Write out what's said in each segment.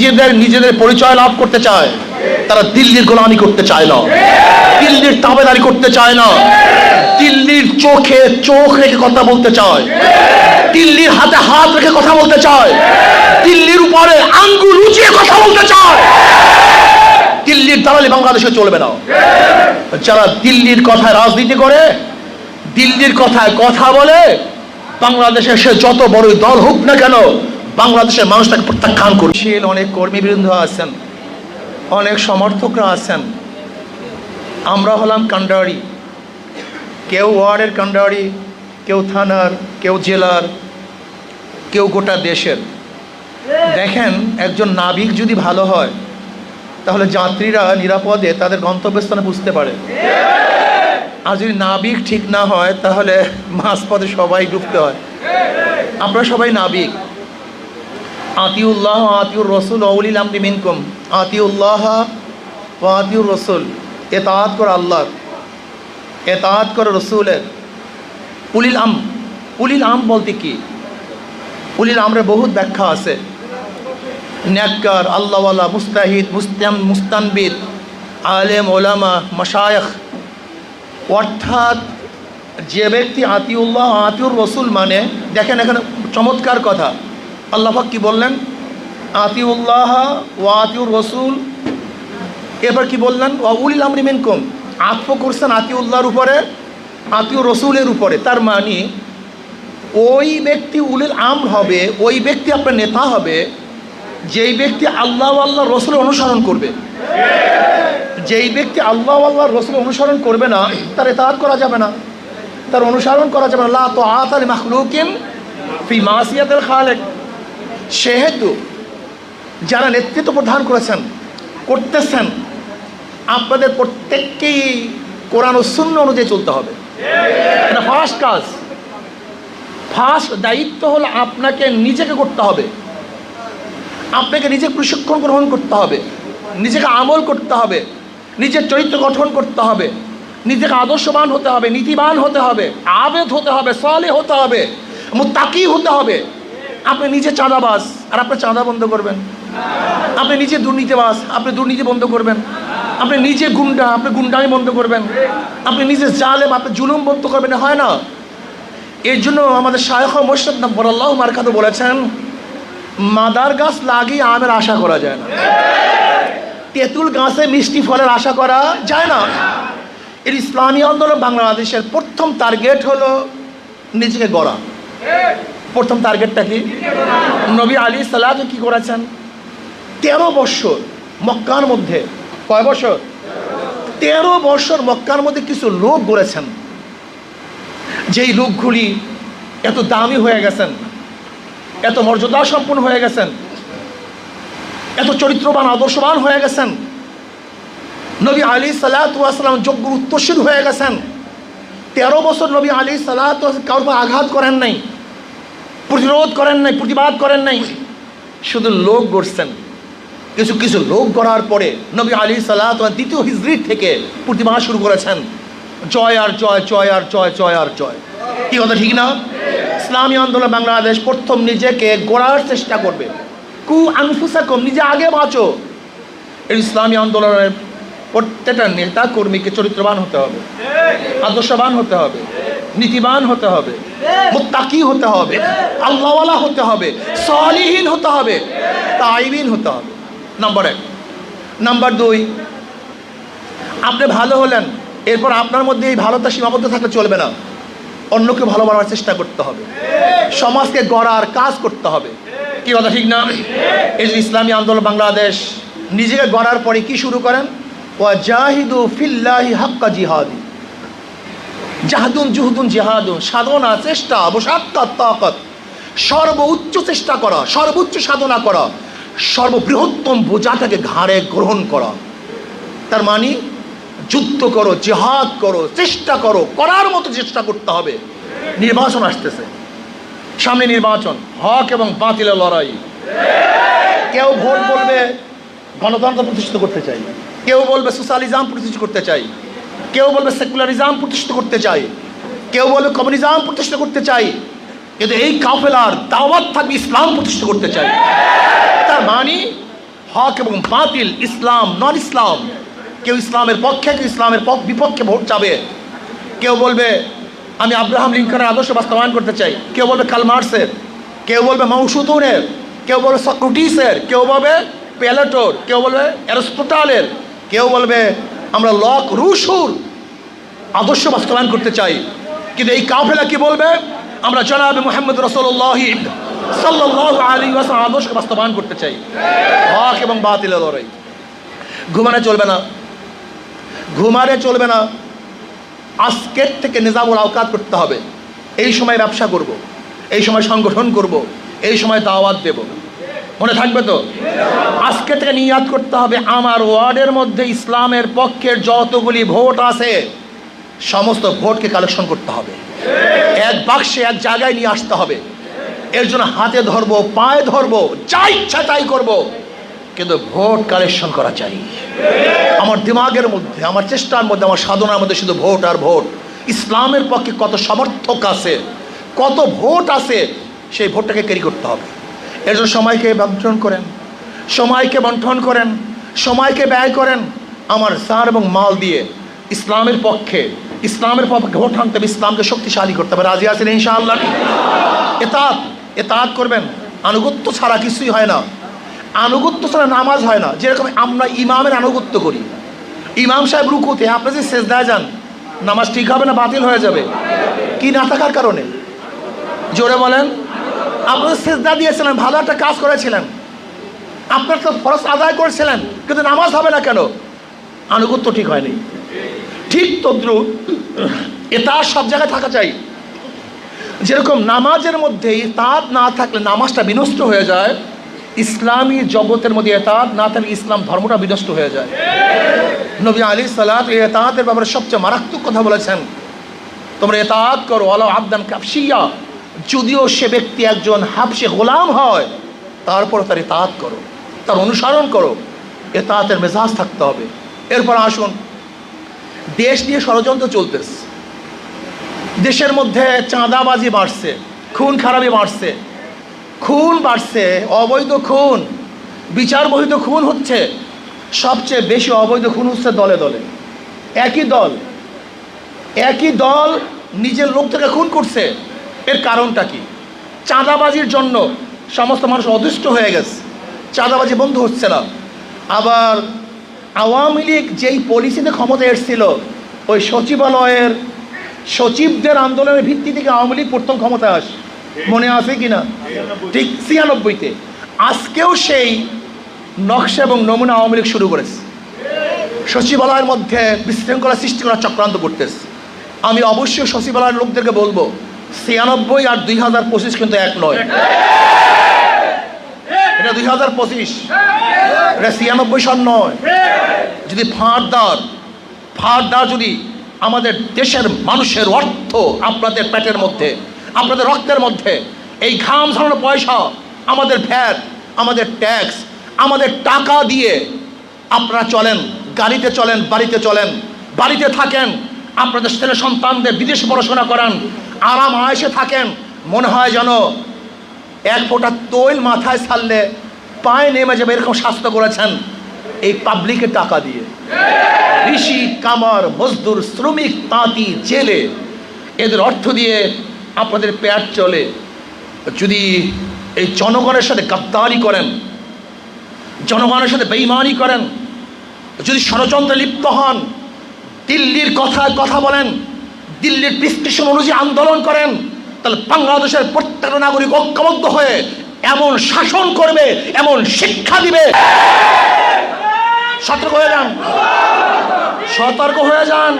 নিজেদের নিজেদের পরিচয় লাভ করতে চায়, তারা দিল্লির গোলামি করতে চায় না। দিল্লির তাবেদারি করতে চায় না। দিল্লির চোখে চোখ রেখে কথা বলতে চায়। দিল্লির হাতে হাত রেখে কথা বলতে চায়। দিল্লির উপরে আঙ্গুল উঁচিয়ে কথা বলতে চায়। দিল্লির দালালি বাংলাদেশে চলবে না। যারা দিল্লির কথায় রাজনীতি করে, দিল্লির কথায় কথা বলে, বাংলাদেশে সে যত বড়ই দল হোক না কেন বাংলাদেশের মানুষ তাকে প্রত্যাখ্যান করছে অনেক কর্মীবৃন্দ আছেন, অনেক সমর্থকরা আছেন। আমরা হলাম কান্ডারি। কেউ ওয়ার্ডের কান্ডারি, কেউ থানার, কেউ জেলার, কেউ গোটা দেশের। দেখেন, একজন নাবিক যদি ভালো হয়, তাহলে যাত্রীরা নিরাপদে তাদের গন্তব্যস্থানে বুঝতে পারে। আর যদি নাবিক ঠিক না হয়, তাহলে মাঝপথে সবাই ডুবতে হয়। আমরা সবাই নাবিক। আতিউল্লাহ আতিউর রসুল অউলিল আমদি মিনকুম। আতিউল্লাহ ও আতিউর রসুল। এতাহাত করে আল্লাহর। এতাহাত করে রসুলের। উলিল আম। উলিল আম বলতে কি? উলিল আমরের বহুত ব্যাখ্যা আছে। ন্যাক্কার আল্লাহওয়ালা, মুস্তাহিদ, মুস্তাম, মুস্তানবিদ, আলেম, ওলামা, মশায়খ। অর্থাৎ যে ব্যক্তি আতিউল্লাহ আতিউর রসুল মানে দেখেন এখানে চমৎকার কথা। আল্লাহাক কি বললেন? আতিউল্লাহ ও আতিউর রসুল। এবার কি বললেন? ও উলিল আমরি মিনকুম। আত্ম করছেন আতিউল্লাহর উপরে, আতিউর রসুলের উপরে। তার মানে ওই ব্যক্তি উলিল আম হবে, ওই ব্যক্তি আপনার নেতা হবে, যেই ব্যক্তি আল্লাহ আল্লাহ রসুলের অনুসরণ করবে। যেই ব্যক্তি আল্লাহ আল্লাহ রসুলের অনুসরণ করবে না, তার এতাহাত করা যাবে না। তার অনুসরণ করা যাবে না। লা তো আত আল মাখলুকিন ফি মাসিয়াতের খালেক। সেহেতু যারা নেতৃত্ব প্রদান করেছেন, করতেছেন, আপনাদের প্রত্যেককেই কোরআন ও শূন্য অনুযায়ী চলতে হবে। এটা ফার্স্ট কাজ। ফার্স্ট দায়িত্ব হলো আপনাকে নিজেকে করতে হবে। আপনাকে নিজে প্রশিক্ষণ গ্রহণ করতে হবে। নিজেকে আমল করতে হবে। নিজের চরিত্র গঠন করতে হবে। নিজেকে আদর্শবান হতে হবে, নীতিবান হতে হবে, আবেদ হতে হবে সলে হতে হবে মুতাকি হতে হবে। আপনি নিজে চাঁদাবাস আর আপনি চাঁদা বন্ধ করবেন। আপনি নিজে দুর্নীতিবাস আপনি দুর্নীতি বন্ধ করবেন। আপনি নিজে গুন্ডা, আপনি গুন্ডামি বন্ধ করবেন। আপনি নিজে জালেম, আপনি জুলুম বন্ধ করবেন হয় না। এর জন্য আমাদের শায়খ মোর্শেদ নব্বর আল্লাহ মার্কাত বলেছেন, মাদার গাছ লাগিয়ে আমের আশা করা যায় না। তেঁতুল গাছে মিষ্টি ফলের আশা করা যায় না। এর ইসলামী আন্দোলন বাংলাদেশের প্রথম টার্গেট হলো নিজেকে গড়া। প্রথম টার্গেটটা কি? নবী আলী সালাদ কি করেছেন? তেরো বৎসর মক্কার মধ্যে। কয় বছর? তেরো বছর মক্কার মধ্যে কিছু লোক গড়েছেন। যেই লোকগুলি এত দামি হয়ে গেছেন, এত মর্যাদা সম্পন্ন হয়ে গেছেন, এত চরিত্রবান, আদর্শবান হয়ে গেছেন, নবী আলী সালাতাম যোগ্য উত্তরশীল হয়ে গেছেন। তেরো বছর নবী আলী সালাত কারোর আঘাত করেন নাই। প্রতিরোধ করেন নাই, প্রতিবাদ করেন নাই। শুধু লোক গড়ছেন। কিছু কিছু লোক গড়ার পরে নবী আলী সালাত দ্বিতীয় হিজরির থেকে প্রতিবাদ শুরু করেছেন। জয় আর জয় জয় আর জয় জয় আর জয়। কি কথা, ঠিক না? ইসলামী আন্দোলন বাংলাদেশ প্রথম নিজেকে গড়ার চেষ্টা করবে। কু আনফুসা কম নিজে আগে বাঁচো। এই ইসলামী আন্দোলনের প্রত্যেকটা নেতা কর্মীকে চরিত্রবান হতে হবে। আদর্শবান হতে হবে। নীতিবান হতে হবে। মুত্তাকি হতে হবে। আল্লাহওয়ালা হতে হবে। সলিহীন হতে হবে। তাইবিন হতে হবে। নাম্বার এক। নাম্বার দুই আপনি ভালো হলেন এরপর আপনার মধ্যে এই ভালোটা সীমাবদ্ধ থাকলে চলবে না। অন্যকে ভালো ভালোবাসার চেষ্টা করতে হবে। সমাজকে গড়ার কাজ করতে হবে। কি কথা ঠিক না? এই যে ইসলামী আন্দোলন বাংলাদেশ নিজেকে গড়ার পরে কি শুরু করেন? ওয়া জাহিদু ফিল্লাহি হাক্কা জিহাদি। জাহাদুন জুহুদুন জিহাদুন, সাধনা, চেষ্টা অবসাত্তা তাকত। সর্বোচ্চ চেষ্টা করা, সর্বোচ্চ সাধনা করা, সর্ববৃহত্তম বোঝা বোঝাটাকে ঘাড়ে গ্রহণ করা। তার মানে যুদ্ধ করো, জেহাদ করো, চেষ্টা করো, করার মতো চেষ্টা করতে হবে। নির্বাচন আসতেছে। সামনে নির্বাচন, হক এবং বাতিলের লড়াই। কেউ ভোট বলবে, গণতন্ত্র প্রতিষ্ঠিত করতে চাই। কেউ বলবে, সোশ্যালিজম প্রতিষ্ঠিত করতে চাই। কেউ বলবে সেকুলারিজম প্রতিষ্ঠিত করতে চাই কেউ বলবে কমিউনিজম প্রতিষ্ঠা করতে চাই কিন্তু এই কাফেলার দাওয়াত থাকবে ইসলাম প্রতিষ্ঠা করতে চাই তার মানে হক এবং বাতিল, ইসলাম, নন ইসলাম, কেউ ইসলামের পক্ষে, কেউ ইসলামের পক্ষ বিপক্ষে ভোট চাবে। কেউ বলবে, আমি আব্রাহাম লিঙ্কনের আদর্শ বাস্তবায়ন করতে চাই। কেউ বলবে কালমার্সের কেউ বলবে, মাউসুতুনের। কেউ বলবে, সক্রুটিসের। কেউ বলবে, প্যালেটোর। কেউ বলবে, অ্যারোস্টোটালের। কেউ বলবে আমরা লক, রুশুর আদর্শ বাস্তবায়ন করতে চাই। কিন্তু এই কাফেলা কি বলবে? আমরা জনাবে মোহাম্মদ রসল্লাহ আদর্শ বাস্তবায়ন করতে চাই। হক এবং বাতিলের লড়াই। ঘুমানে চলবে না। ঘুমারে চলবে না। আজকের থেকে নিজামুল আওকাত করতে হবে। এই সময় ব্যবসা করব। এই সময় সংগঠন করব। এই সময় দাওয়াত দেব। মনে থাকবে তো? আজকে থেকে নিয়াদ করতে হবে। আমার ওয়ার্ডের মধ্যে ইসলামের পক্ষের যতগুলি ভোট আছে, সমস্ত ভোটকে কালেকশন করতে হবে। এক বাক্সে এক জায়গায় নিয়ে আসতে হবে। এর জন্য হাতে ধরবো, পায়ে ধরবো, যা ইচ্ছা তাই করব। কিন্তু ভোট কালেকশন করা চাই। আমার দিমাগের মধ্যে, আমার চেষ্টার মধ্যে, আমার সাধনার মধ্যে শুধু ভোট আর ভোট। ইসলামের পক্ষে কত সমর্থক আছে, কত ভোট আছে, সেই ভোটটাকে ক্যারি করতে হবে। এর জন্য সময়কে বন্টন করেন। সময়কে বন্টন করেন, সময়কে ব্যয় করেন আমার সার এবং মাল দিয়ে ইসলামের পক্ষে ইসলামের পক্ষে ভোট আনতে হবে, ইসলামকে শক্তিশালী করতে হবে। রাজি আছেন ইনশাআল্লাহ? এতাত এতাত করবেন। আনুগত্য ছাড়া কিছুই হয় না। আনুগত্য ছাড়া নামাজ হয় না। যেরকম আমরা ইমামের আনুগত্য করি। ইমাম সাহেব রুকুতে, আপনি যে সেজদায় যান, নামাজ ঠিক হবে না বাতিল হয়ে যাবে? কি না থাকার কারণে? জোরে বলেন। আপনার সেজদা দিয়েছিলেন, ভালো একটা কাজ করেছিলেন। আপনার তো ফরজ আদায় করেছিলেন, কিন্তু নামাজ হবে না কেন? আনুগত্য ঠিক হয়নি। ঠিক তদ্রুপ, এটা সব জায়গায় থাকা চাই। যেরকম নামাজের মধ্যে তাঁত না থাকলে নামাজটা বিনষ্ট হয়ে যায়, ইসলামী জগতের মধ্যে এতাত না থাকলে ইসলাম ধর্মটা বিনষ্ট হয়ে যায়। নবী আলী সালাত এতাহাতের ব্যাপারে সবচেয়ে মারাত্মক কথা বলেছেন। তোমরা এতাহাত করো আলা আবদান কাপসিয়া যদিও সে ব্যক্তি একজন হাফসে গোলাম হয় তারপর তার এতাহাত করো, তার অনুসরণ করো এতাহাতের মেজাজ থাকতে হবে। এরপর আসুন, দেশ নিয়ে ষড়যন্ত্র চলতেছে। দেশের মধ্যে চাঁদাবাজি বাড়ছে, খুন খারাপি বাড়ছে। খুন বাড়ছে, অবৈধ খুন, বিচার বহিত খুন হচ্ছে। সবচেয়ে বেশি অবৈধ খুন হচ্ছে দলে দলে। একই দল একই দল নিজের লোক থেকে খুন করছে। এর কারণটা কি? চাঁদাবাজির জন্য সমস্ত মানুষ অদৃষ্ট হয়ে গেছে। চাঁদাবাজি বন্ধ হচ্ছে না। আবার আওয়ামী লীগ যেই পলিসিতে ক্ষমতা এসেছিল, ওই সচিবালয়ের সচিবদের আন্দোলনের ভিত্তি থেকে আওয়ামী লীগ প্রথম ক্ষমতায় আসে। মনে আছে কি না? ঠিক ছিয়ানব্বইতে। আজকেও সেই নকশা এবং নমুনা আওয়ামী লীগ শুরু করেছে। সচিবালয়ের মধ্যে বিশৃঙ্খলা সৃষ্টি করার চক্রান্ত করতেছে। আমি অবশ্যই সচিবালয়ের লোকদেরকে বলব ছিয়ানব্বই আর দুই হাজার পঁচিশ কিন্তু এক নয়। এটা দুই হাজার পঁচিশ। এটা ছিয়ানব্বই সন নয়। যদি ফাঁড়দার ফাঁড়দার যদি আমাদের দেশের মানুষের অর্থ আপনাদের পেটের মধ্যে, আপনাদের রক্তের মধ্যে, এই ঘাম ঝরানো পয়সা, আমাদের ভ্যাট, আমাদের ট্যাক্স, আমাদের টাকা দিয়ে আপনারা চলেন, গাড়িতে চলেন, বাড়িতে চলেন, বাড়িতে থাকেন আপনাদের ছেলে সন্তানদের বিদেশে পড়াশোনা করান, আরাম আয়েসে থাকেন, মনে হয় যেন এক ফোঁটা তৈল মাথায় ছাড়লে পায়ে নেমে যাবে, এরকম স্বাস্থ্য করেছেন এই পাবলিকের টাকা দিয়ে। ঋষি, কামার, মজদুর, শ্রমিক, তাঁতি, জেলে, এদের অর্থ দিয়ে আপনাদের পেট চলে। যদি এই জনগণের সাথে গাদ্দারি করেন, জনগণের সাথে বেইমানি করেন, যদি ষড়যন্ত্রে লিপ্ত হন দিল্লির কথায় কথা বলেন, দিল্লির প্রেসক্রিপশন অনুযায়ী আন্দোলন করেন, তাহলে বাংলাদেশের প্রত্যেকটা নাগরিক ঐক্যবদ্ধ হয়ে এমন শাসন করবে, এমন শিক্ষা দিবে। সতর্ক হয়ে যান। সতর্ক হয়ে যান।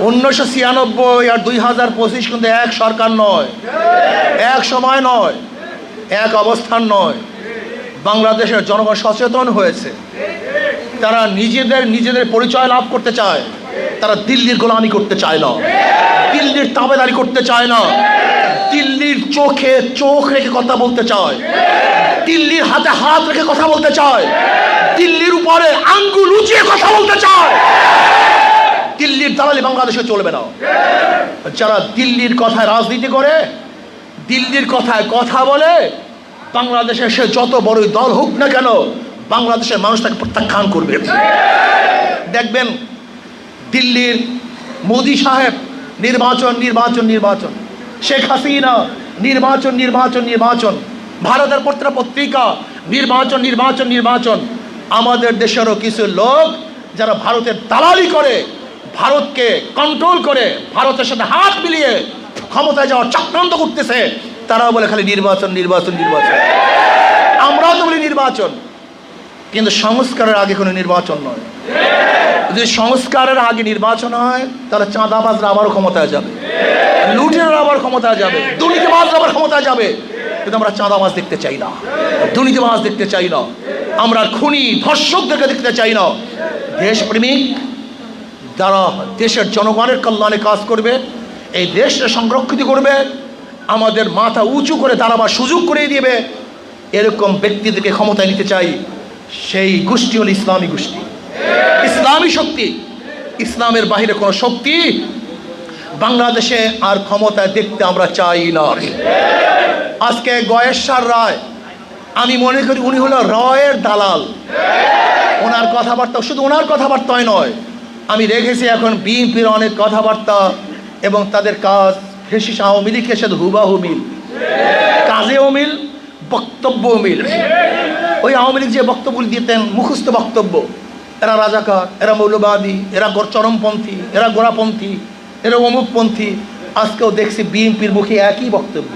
উনিশশো ছিয়ানব্বই আর দুই হাজার পঁচিশ কিন্তু এক সরকার নয়। এক সময় নয়, এক অবস্থান নয়। বাংলাদেশের জনগণ সচেতন হয়েছে। তারা নিজেদের নিজেদের পরিচয় লাভ করতে চায়। তারা দিল্লির গোলামি করতে চায় না। দিল্লির তাবেদারি করতে চায় না। দিল্লির চোখে চোখ রেখে কথা বলতে চায়। দিল্লির হাতে হাত রেখে কথা বলতে চায়। দিল্লির উপরে আঙ্গুল উঁচিয়ে কথা বলতে চায়। দিল্লির দালালি বাংলাদেশে চলবে না। যারা দিল্লির কথায় রাজনীতি করে, দিল্লির কথায় কথা বলে, বাংলাদেশে সে যত বড়ই দল হোক না কেন বাংলাদেশের মানুষ তাকে প্রত্যাখ্যান করবে। দেখবেন দিল্লির মোদি সাহেব নির্বাচন নির্বাচন নির্বাচন। শেখ হাসিনা নির্বাচন নির্বাচন নির্বাচন। ভারতের প্রত্যেকটা পত্রিকা, নির্বাচন নির্বাচন নির্বাচন। আমাদের দেশেরও কিছু লোক যারা ভারতের দালালি করে, ভারতকে কন্ট্রোল করে, ভারতের সাথে হাত মিলিয়ে ক্ষমতায় যাওয়ার চক্রান্ত করতেছে, তারাও বলে খালি নির্বাচন নির্বাচন নির্বাচন। আমরাও তো বলি নির্বাচন। কিন্তু সংস্কারের আগে কোনো নির্বাচন নয়। যদি সংস্কারের আগে নির্বাচন হয়, তাহলে চাঁদাবাজরা আবারও ক্ষমতায় যাবে। লুটেরা আবার ক্ষমতায় যাবে। দুর্নীতিবাজরা আবার ক্ষমতায় যাবে। কিন্তু আমরা চাঁদাবাজ দেখতে চাই না। দুর্নীতিবাজ দেখতে চাই না। আমরা খুনি, ধর্ষকদেরকে দেখতে চাই না। দেশপ্রেমিক যারা দেশের জনগণের কল্যাণে কাজ করবে, এই দেশকে সংরক্ষিত করবে, আমাদের মাথা উঁচু করে দাঁড়াবার সুযোগ করে দিবে, এরকম ব্যক্তিদেরকে ক্ষমতায় নিতে চাই। সেই গোষ্ঠী হল ইসলামী গোষ্ঠী। ইসলামী শক্তি। ইসলামের বাহিরে কোনো শক্তি বাংলাদেশে আর ক্ষমতায় দেখতে আমরা চাই না। আজকে গয়েশ্বর রায়, আমি মনে করি উনি হলো রয়ের দালাল। ওনার কথাবার্তা শুধু ওনার কথাবার্তাই নয়, আমি রেখেছি এখন বিএনপির অনেক কথাবার্তা এবং তাদের কাজ ফেসিস আওয়ামী লীগের সাথে হুবাহু মিল। কাজেও মিল বক্তব্যও মিল ওই আওয়ামী লীগ যে বক্তব্য দিতেন, মুখস্থ বক্তব্য, এরা রাজাকার, এরা মৌলবাদী, এরা চরমপন্থী, এরা গোড়াপন্থী, এরা অমুকপন্থী, আজকেও দেখছি বিএনপির মুখে একই বক্তব্য।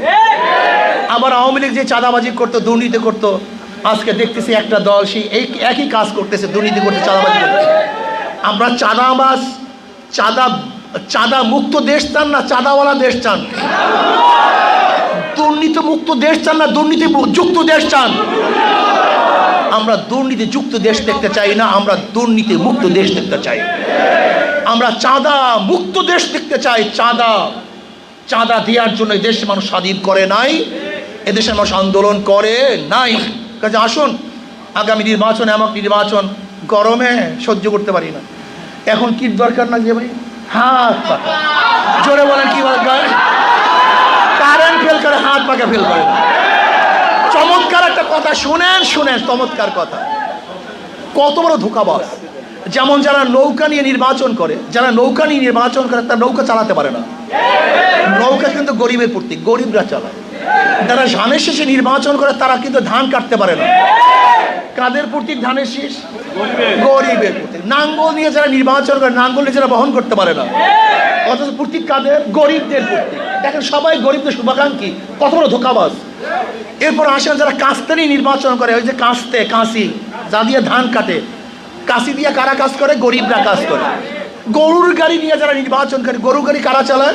আবার আওয়ামী লীগ যে চাঁদাবাজি করতো, দুর্নীতি করতো, আজকে দেখতেছি একটা দল সেই এই একই কাজ করতেছে, দুর্নীতি করতে, চাঁদাবাজি করতে আমরা চাঁদাবাজ, চাঁদা চাঁদা মুক্ত দেশ চান না, চাঁদাওয়ালা দেশ চান? দুর্নীতি মুক্ত দেশ চান না দুর্নীতি যুক্ত দেশ চান? আমরা দুর্নীতি যুক্ত দেশ দেখতে চাই না, আমরা দুর্নীতি মুক্ত দেশ দেখতে চাই। আমরা চাঁদা মুক্ত দেশ দেখতে চাই, চাঁদা চাঁদা দেওয়ার জন্য দেশের মানুষ স্বাধীন করে নাই এদেশের মানুষ আন্দোলন করে নাই। কাজে আসুন, আগামী নির্বাচন এমন নির্বাচন গরমে সহ্য করতে পারি না। এখন কি দরকার না যে ভাই? হাত জোরে বলেন কি দরকার। হাত ফেল করে না। চমৎকার একটা কথা, শুনেন শুনেন, চমৎকার কথা। কত বড় ধোকাবাজ। যেমন যারা নৌকা নিয়ে নির্বাচন করে, যারা নৌকা নিয়ে নির্বাচন করে, তারা নৌকা চালাতে পারে না। নৌকা কিন্তু গরিবের প্রতীক, গরিবরা চালায়। যারা ধানের শেষে নির্বাচন করে, তারা কিন্তু ধান কাটতে পারে না। কাদের প্রতীক ধানের শীষ? গরিবের প্রতীক। নাঙ্গল নিয়ে যারা নির্বাচন করে, নাঙ্গল নিয়ে যারা বহন করতে পারে না। অথচ প্রতীক কাদের? গরিবদের প্রতীক। দেখেন সবাই গরিবদের শুভাকাঙ্ক্ষী। কত বড় ধোকাবাজ। এরপর আসেন যারা কাস্তে নিয়ে নির্বাচন করে, ওই যে কাস্তে, কাশি, যা দিয়ে ধান কাটে। কাশি দিয়ে কারা কাজ করে? গরিবরা কাজ করে। গরুর গাড়ি নিয়ে যারা নির্বাচন করে, গরু গাড়ি কারা চালায়?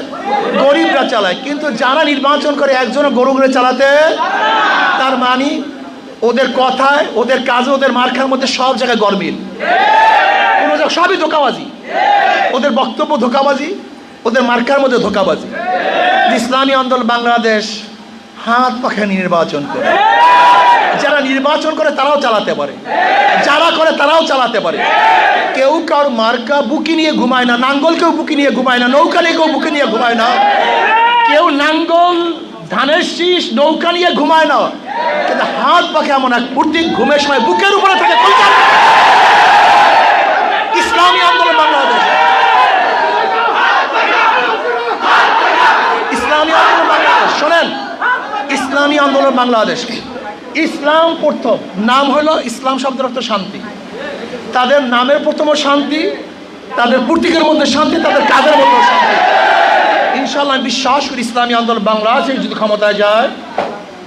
গরিবরা চালায়। কিন্তু যারা নির্বাচন করে, একজনও গরু গাড়ি চালাতে তার মানি, ওদের কথায়, ওদের কাজে, ওদের মার্খার মধ্যে সব জায়গায় গরমিল। কোনো সবই ধোকাবাজি। ওদের বক্তব্য ধোকাবাজি, ওদের মার্কার মধ্যে ধোকাবাজি। ইসলামী আন্দোলন বাংলাদেশ হাত পাখা নির্বাচন করে। যারা নির্বাচন করে তারাও চালাতে পারে। যারা করে তারাও চালাতে পারে। কেউ কারোর মার্কা বুকি নিয়ে ঘুমায় না, নাঙ্গল কেউ বুকি নিয়ে ঘুমায় না, নৌকা নিয়ে কেউ বুকি নিয়ে ঘুমায় না। কেউ নাঙ্গল, ধানের শীষ, নৌকা নিয়ে ঘুমায় না। কিন্তু হাত পাখে এমন এক প্রতীক ঘুমের সময় বুকের উপরে থাকে কলকাতা ইসলামী আন্দোলন বাংলাদেশ ইসলামী আন্দোলন বাংলাদেশ শোনেন ইসলামী আন্দোলন বাংলাদেশ ইসলাম প্রথম, নাম হলো ইসলাম শব্দের অর্থ শান্তি। তাদের নামের প্রথম শান্তি, তাদের প্রতীকের মধ্যে শান্তি, তাদের কাজের মধ্যে শান্তি। ইনশাল্লাহ আমি বিশ্বাস করি ইসলামী আন্দোলন বাংলাদেশে যদি ক্ষমতায় যায়,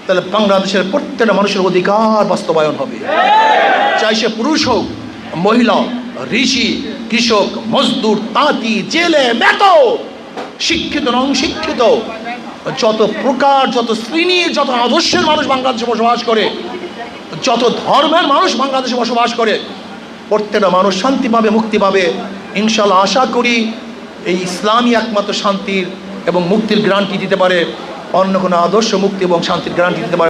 তাহলে বাংলাদেশের প্রত্যেকটা মানুষের অধিকার বাস্তবায়ন হবে। চাই সে পুরুষ হোক, মহিলা, ঋষি, কৃষক, মজদুর, তাঁতি, জেলে মেতো শিক্ষিত নং শিক্ষিত যত প্রকার, যত শ্রেণির যত আদর্শের মানুষ বাংলাদেশে বসবাস করে, যত ধর্মের মানুষ বাংলাদেশে বসবাস করে, প্রত্যেকটা মানুষ শান্তি পাবে, মুক্তি পাবে। ইনশাল্লাহ আশা করি এই ইসলামই একমাত্র শান্তির এবং মুক্তির গ্রান্টি দিতে পারে। অন্য কোনো আদর্শ মুক্তি এবং শান্তির গ্রান্টি দিতে পারে।